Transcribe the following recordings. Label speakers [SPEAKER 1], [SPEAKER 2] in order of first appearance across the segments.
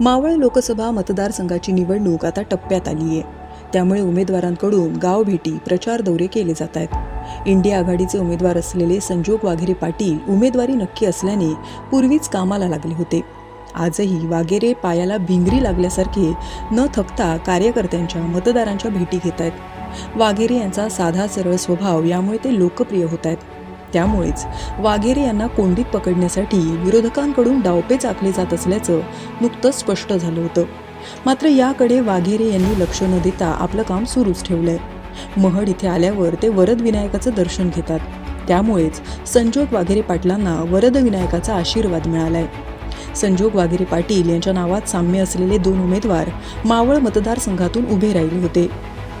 [SPEAKER 1] मावळ लोकसभा मतदारसंघाची निवडणूक आता टप्प्यात आली आहे. त्यामुळे उमेदवारांकडून गाव भेटी प्रचार दौरे केले जात आहेत. इंडिया आघाडीचे उमेदवार असलेले संजोग वाघेरे पाटील उमेदवारी नक्की असल्याने पूर्वीच कामाला लागले होते. आजही वाघेरे पायाला भिंगरी लागल्यासारखे न थकता कार्यकर्त्यांच्या मतदारांच्या भेटी घेत आहेत. वाघेरे यांचा साधा सरळ स्वभाव यामुळे ते लोकप्रिय होत आहेत. त्यामुळेच वाघेरे यांना कोंडीत पकडण्यासाठी विरोधकांकडून डावपेच आखले जात असल्याचं नुकतंच स्पष्ट झालं होतं. मात्र याकडे वाघेरे यांनी लक्ष न देता आपलं काम सुरूच ठेवलंय. महड इथे आल्यावर ते वरद विनायकाचं दर्शन घेतात. त्यामुळेच संजोग वाघेरे पाटलांना वरद विनायकाचा आशीर्वाद मिळालाय. संजोग वाघेरे पाटील यांच्या नावात साम्य असलेले दोन उमेदवार मावळ मतदारसंघातून उभे राहिले होते.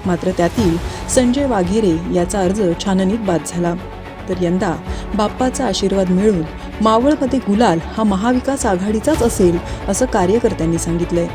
[SPEAKER 1] मात्र त्यातील संजय वाघेरे याचा अर्ज छाननीत बाद झाला. तर यंदा बाप्पाचा आशीर्वाद मिळून मावळमध्ये गुलाल हा महाविकास आघाडीचाच असेल असं कार्यकर्त्यांनी सांगितलंय.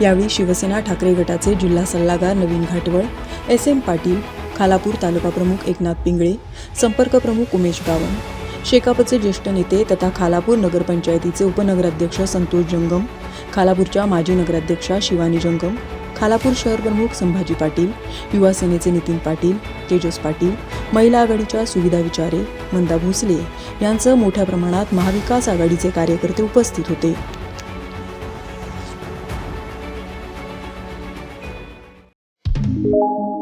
[SPEAKER 1] यावेळी शिवसेना ठाकरे गटाचे जिल्हा सल्लागार नवीन घाटवळ एस एम पाटील खालापूर तालुका प्रमुख एकनाथ पिंगळे संपर्क प्रमुख उमेश गावंत शेकापचे ज्येष्ठ नेते तथा खालापूर नगरपंचायतीचे उपनगराध्यक्ष संतोष जंगम खालापूरच्या माजी नगराध्यक्षा शिवानी जंगम खालापूर शहर प्रमुख संभाजी पाटील युवा सेनेचे नितीन पाटील तेजस पाटील महिला आघाडीच्या सुविधा विचारे मंदा भोसले यांचं मोठ्या प्रमाणात महाविकास आघाडीचे कार्यकर्ते उपस्थित होते Thank you.